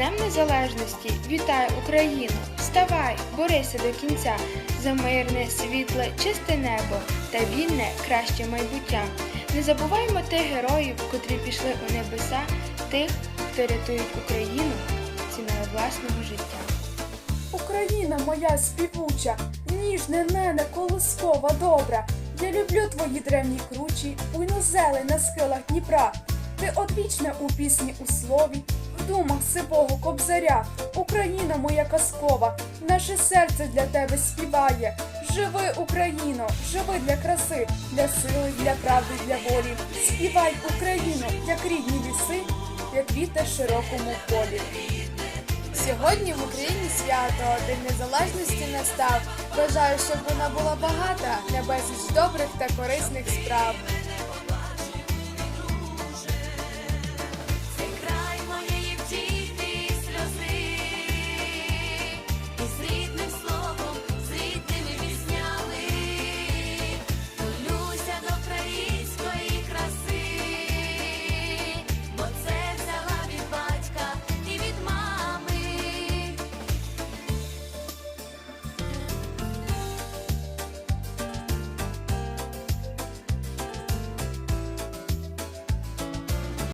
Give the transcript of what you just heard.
Днем Незалежності вітаю Україну! Вставай, борися до кінця за мирне, світле, чисте небо та вільне краще майбуття. Не забуваймо тих героїв, котрі пішли у небеса, тих, хто рятують Україну ціною власного життя. Україна моя співуча, ніжне нене колискова добра. Я люблю твої древні кручі, буйну зелень на схилах Дніпра. Ти одвічна у пісні у слові, в думах сивого кобзаря. Україна моя казкова, наше серце для тебе співає. Живи, Україно, живи для краси, для сили, для правди, для волі. Співай Україну, як рідні ліси, як вітер широкому полі. Сьогодні в Україні свято, День Незалежності настав. Бажаю, щоб вона була багата на безліч добрих та корисних справ.